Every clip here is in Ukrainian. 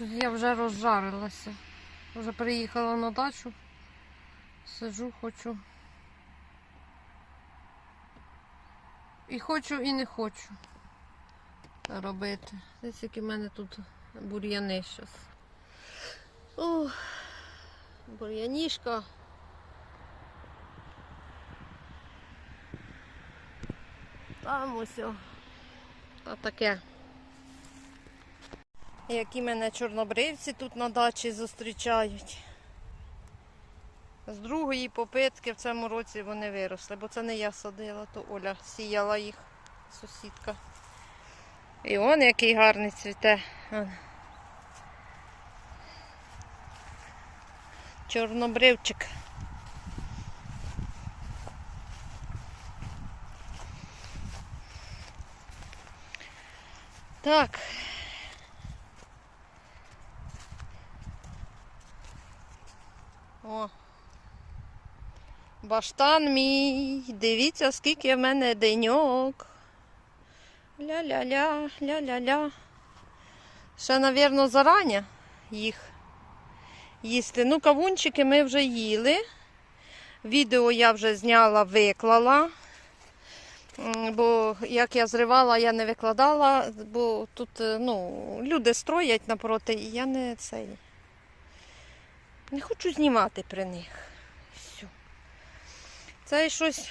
Я вже розжарилася. Вже приїхала на дачу. Сиджу, хочу. І хочу, і не хочу робити. Десь які в мене тут бур'яни зараз. Бур'янішка. Там ось. о. Та таке. Які мене чорнобривці тут на дачі зустрічають. З другої попитки в цьому році вони виросли, бо це не я садила, то Оля сіяла їх, сусідка. І он який гарний цвіте. Чорнобривчик. Так. О. Баштан мій. Дивіться, скільки в мене деньок. Ля-ля-ля, ля-ля-ля. Ще, напевно, зарані їх їсти. Ну, кавунчики ми вже їли. Відео я вже зняла, виклала. Бо як я зривала, я не викладала, бо тут е, ну, люди строять напроти, і я не цей. Не хочу знімати при них. Все. Цей щось.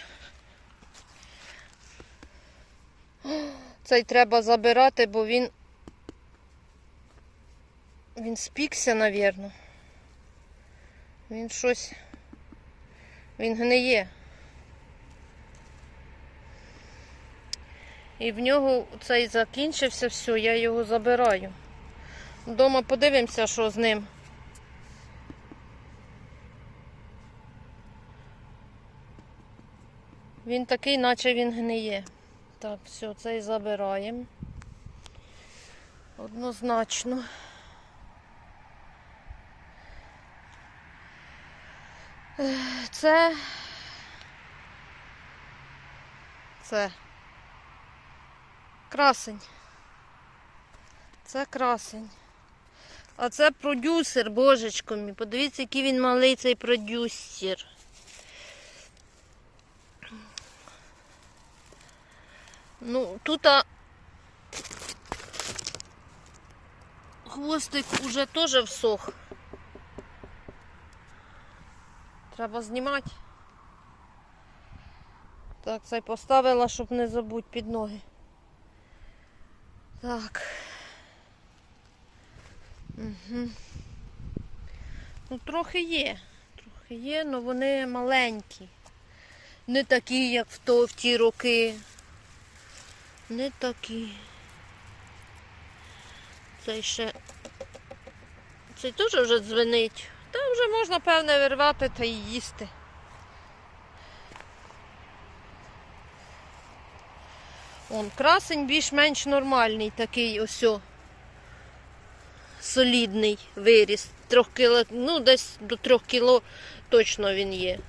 Цей треба забирати, бо він. Він спікся, навірно. Він щось. Він гниє. І в нього цей закінчився, все, я його забираю. Дома подивимося, що з ним. Він такий, наче він гниє. Так, все, цей забираємо. Однозначно. Це. Це. Красень. Це красень. А це продюсер, божечко мій. Подивіться, який він малий цей продюсер. Ну, тут а... хвостик уже теж всох. Треба знімати. Так, цей поставила, щоб не забудь під ноги. Так. Угу. Ну, трохи є. Трохи є, але вони маленькі. Не такі, як в, то, в ті роки. Не такі. Цей ще. Цей теж вже дзвенить. Та вже можна, певне, вирвати та й їсти. Он красень більш-менш нормальний такий ось. о, Солідний виріс. Трьох кіло, ну десь до трьох кіло точно він є.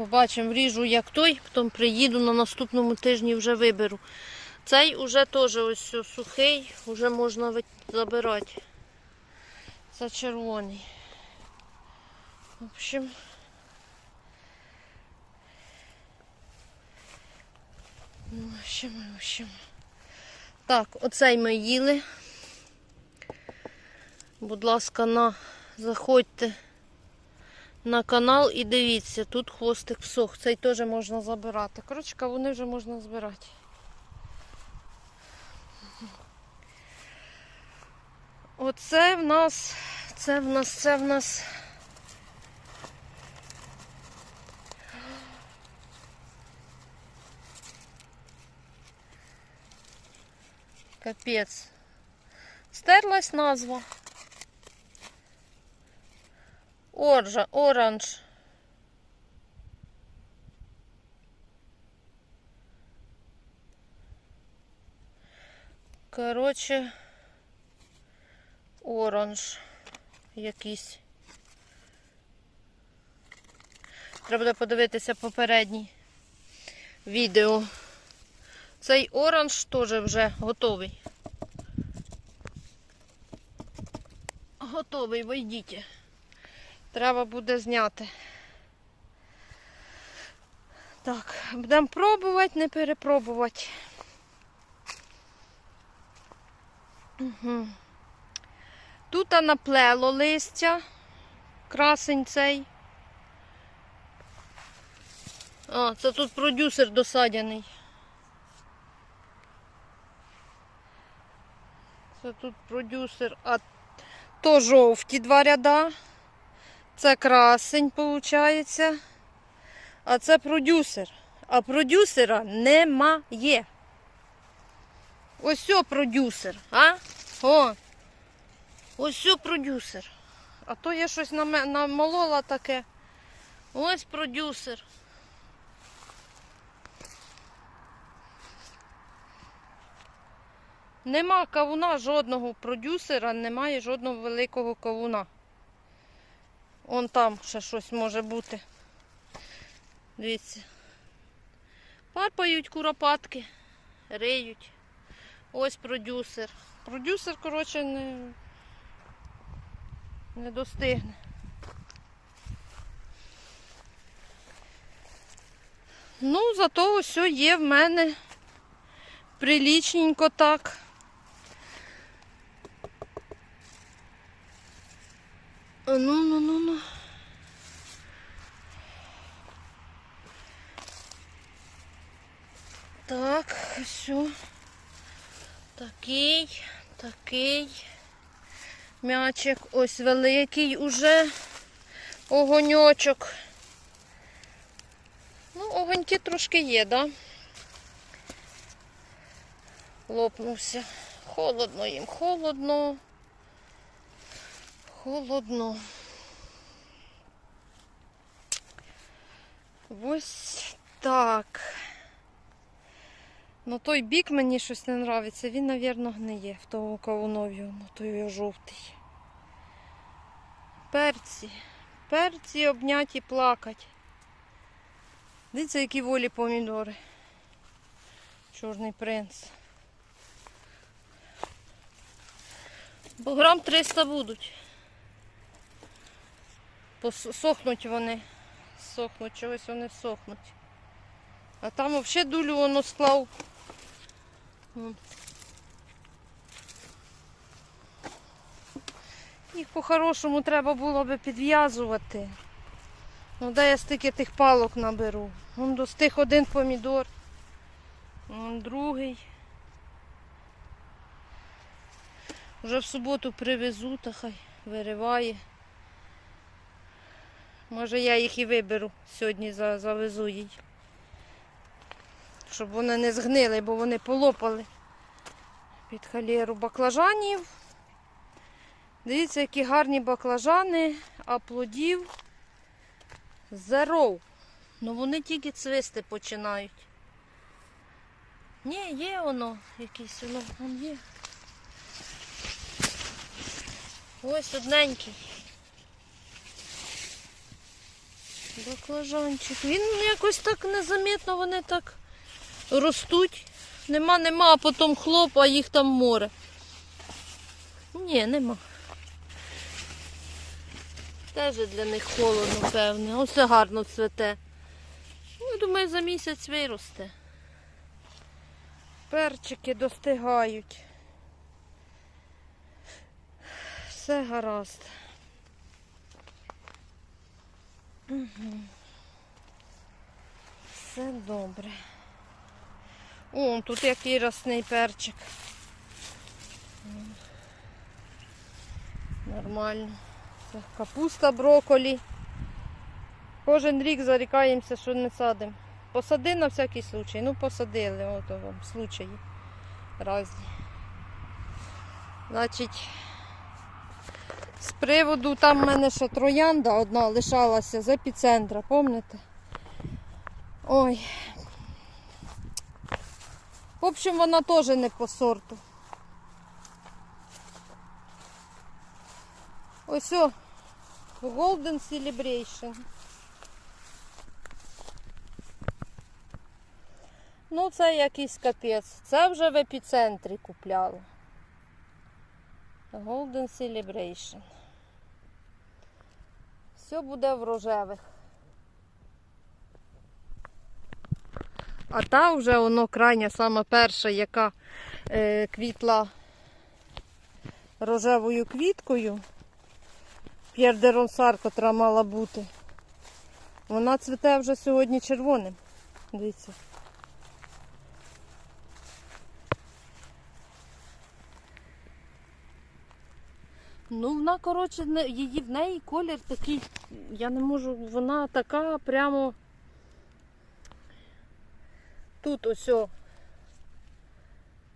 Побачимо, вріжу як той, потім приїду на наступному тижні вже виберу. Цей уже теж ось сухий, вже можна забирати. Це червоний. В общем. Ну, в общем, в общем. Так, оцей ми їли. Будь ласка, на заходьте на канал і дивіться, тут хвостик всох. Цей теж можна забирати. Коротше, вони вже можна збирати. Оце в нас, це в нас, це в нас. Капець. Стерлась назва. Оржа, оранж. Коротше, оранж якийсь. Треба буде подивитися попередній відео. Цей оранж теж вже готовий. Готовий, вийдіть. Треба буде зняти. Так, будемо пробувати, не перепробувати. Угу. Тут наплело листя, красень цей. А, це тут продюсер досадяний. Це тут продюсер, а то жовті два ряда. Це красень, виходить. А це продюсер. А продюсера немає. Ось продюсер, а? О. Ось продюсер. А то я щось намолола таке. Ось продюсер. Нема кавуна жодного продюсера, немає жодного великого кавуна. Он там ще щось може бути. Дивіться. Парпають куропатки, риють. Ось продюсер. Продюсер, коротше, не, не достигне. Ну, зато ось є в мене прилічненько так. Ну, ну, ну, ну. Так, все. Такий, такий. М'ячик ось великий уже. Огоньочок. Ну, огоньки трошки є, да? Лопнувся. Холодно їм, холодно. Холодно. Ось так. Ну той бік мені щось не подобається. Він, мабуть, гниє в тому кавуновому, той його жовтий. Перці. Перці обняті плакать. Дивіться, які волі помідори. Чорний принц. Бо грам 300 будуть. Сохнуть вони. Сохнуть, чогось вони сохнуть. А там взагалі дулю воно склав. Їх по-хорошому треба було би підв'язувати. Ну, де я стільки тих палок наберу. Вон достиг один помідор. Вон другий. Вже в суботу привезу, та хай вириває. Може я їх і виберу сьогодні завезу їй. Щоб вони не згнили, бо вони полопали під халєру баклажанів. Дивіться, які гарні баклажани, а плодів зеров. Ну вони тільки цвисти починають. Ні, є воно, якийсь воно вон є. Ось одненький. Баклажанчик. Він якось так незамітно, вони так ростуть. Нема, нема, а потім хлоп, а їх там море. Ні, нема. Теж для них холодно, певне. Ось гарно цвете. Ну, думаю, за місяць виросте. Перчики достигають. Все гаразд. Все добре. О, тут який росний перчик. Нормально. Це капуста, брокколі. Кожен рік зарікаємося, що не садимо. Посади на всякий случай. Ну, посадили, от вам случаї різні. Значить, з приводу, там в мене ще троянда одна лишалася з епіцентра, пам'ятаєте? Ой. В общем, вона теж не по сорту. Ось о, Golden Celebration. Ну, це якийсь капець. Це вже в епіцентрі купляла. Golden Celebration. Все буде в рожевих. А та вже воно крайня, сама перша, яка е, квітла рожевою квіткою. П'єр де Ронсар, котра мала бути. Вона цвіте вже сьогодні червоним. Дивіться. Ну, вона, коротше, її в неї колір такий, я не можу, вона така прямо. Тут ось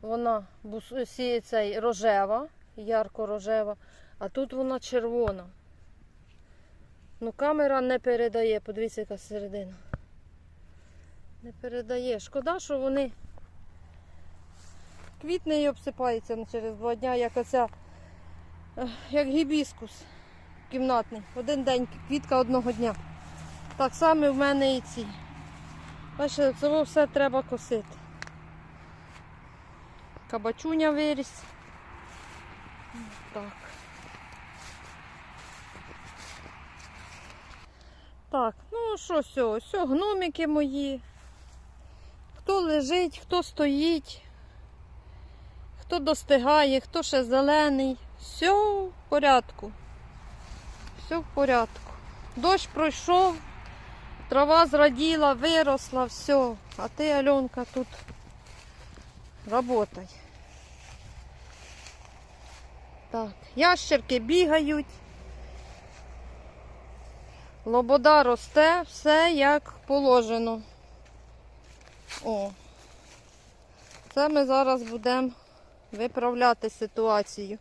вона бус- сіє цей рожева, а тут вона червона. Ну, камера не передає, подивіться, яка середина. Не передає. Шкода, що вони квітне і обсипається через два дні, як оця, як гібіскус кімнатний. Один день квітка одного дня. Так само в мене і ці. Бачите, це все треба косити. Кабачуня виріс. Так. Так, ну що все, все, гномики мої. Хто лежить, хто стоїть, хто достигає, хто ще зелений. Все в порядку. Все в порядку. Дощ пройшов, трава зраділа, виросла, все. А ти, Альонка, тут работай. Так, ящерки бігають. Лобода росте, все як положено. О. Це ми зараз будемо виправляти ситуацію.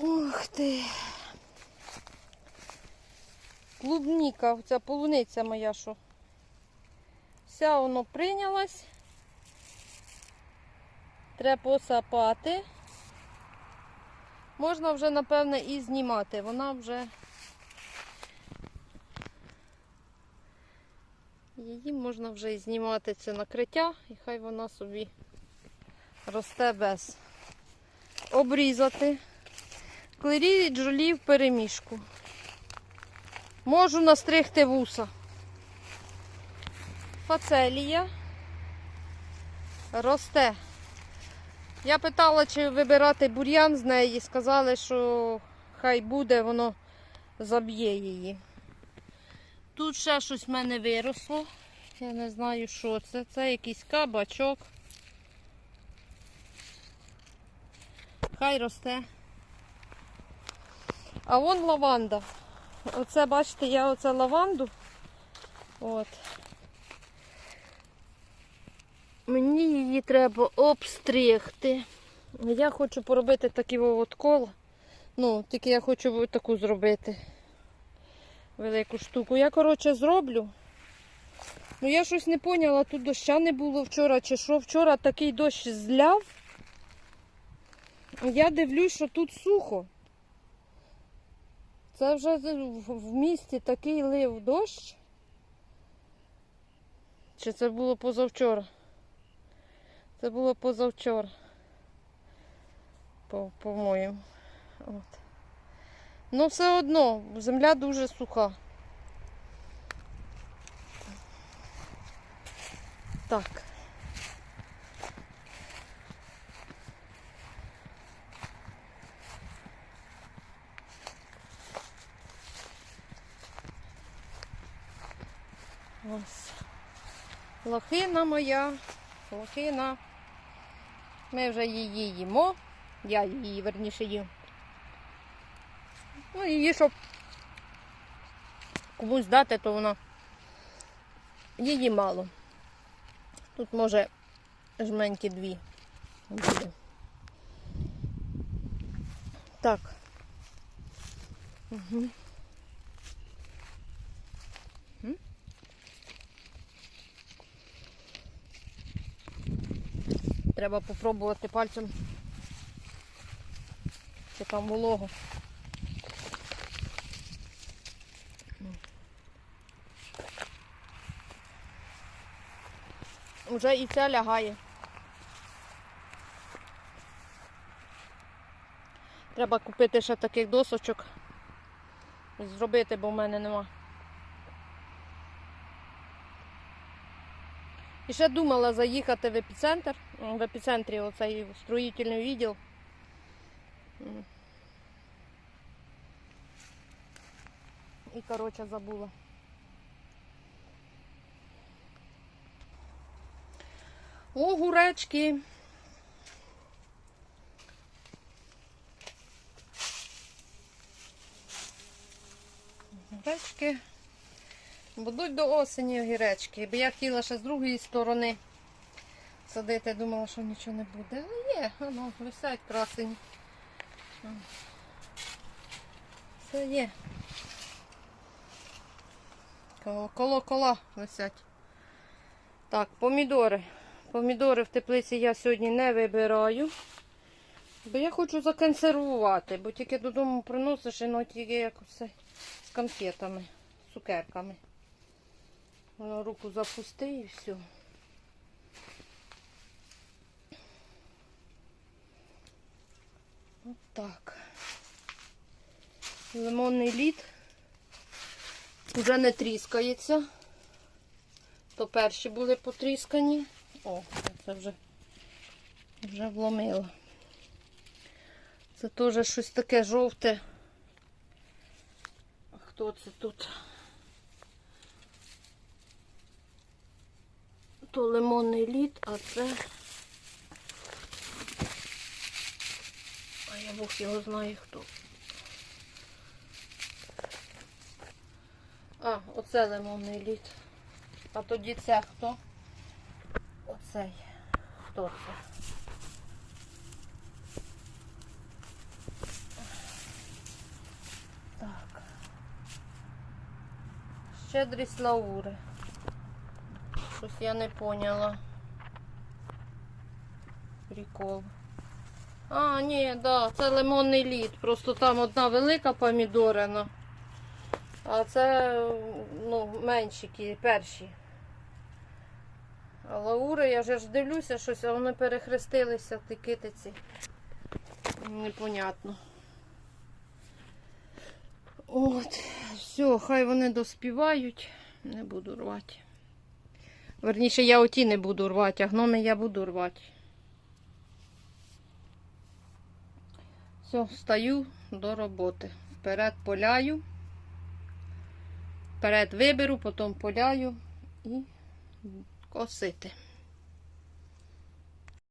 Ух ти. Клубніка, ця полуниця моя, що. Вся воно прийнялась. Треба посапати. Можна вже, напевне, і знімати. Вона вже Її можна вже і знімати це накриття, і хай вона собі росте без. Обрізати. Клері джолі в перемішку. Можу настригти вуса. Фацелія росте. Я питала, чи вибирати бур'ян з неї. Сказали, що хай буде, воно заб'є її. Тут ще щось в мене виросло. Я не знаю, що це. Це якийсь кабачок. Хай росте. А вон лаванда. Оце, бачите, я оце лаванду. От. Мені її треба обстригти. Я хочу поробити такі от коло. Ну, тільки я хочу таку зробити велику штуку. Я, коротше, зроблю. Ну я щось не поняла, тут доща не було вчора чи що. Вчора такий дощ зляв. Я дивлюсь, що тут сухо. Це вже в місті такий лив дощ. Чи це було позавчора? Це було позавчора. По- По-моєму. От. Ну, все одно, земля дуже суха. Так. Ось. Лохина моя, лохина. Ми вже її їмо. Я її верніше їм. Ну, її, щоб комусь дати, то вона її мало. Тут може жменьки дві буде. Так. Угу. Треба попробувати пальцем. Чи там волого. Вже і ця лягає. Треба купити ще таких досочок. І зробити, бо в мене нема. І ще думала заїхати в епіцентр. В епіцентрі оцей строїтельний відділ. І, коротше, забула. Огуречки. Огіречки. Будуть до осені огіречки. Бо я хотіла ще з другої сторони садити, думала, що нічого не буде. Але є, воно висять красені. Все є. Коло, коло кола висять. Так, помідори. Помідори в теплиці я сьогодні не вибираю. Бо я хочу законсервувати, бо тільки додому приносиш і ну тільки як з конфетами, з цукерками. Воно руку запусти і все. От так. Лимонний лід вже не тріскається. То перші були потріскані. О, це вже, вже вломило. Це теж щось таке жовте. А хто це тут? То лимонний лід, а це. А я Бог його знає хто. А, оце лимонний лід. А тоді це хто? Оцей. Хто це? Так. Щедрість Лаури. Щось я не поняла. Прикол. А, ні, да, це лимонний лід. Просто там одна велика помідорина. А це ну, менші, перші. А лаури, я вже ж дивлюся, щось, а вони перехрестилися, ті китиці. Непонятно. От, все, хай вони доспівають. Не буду рвати. Верніше, я оті не буду рвати, а гноми я буду рвати. Все, встаю до роботи. Вперед поляю. Вперед виберу, потім поляю і косити.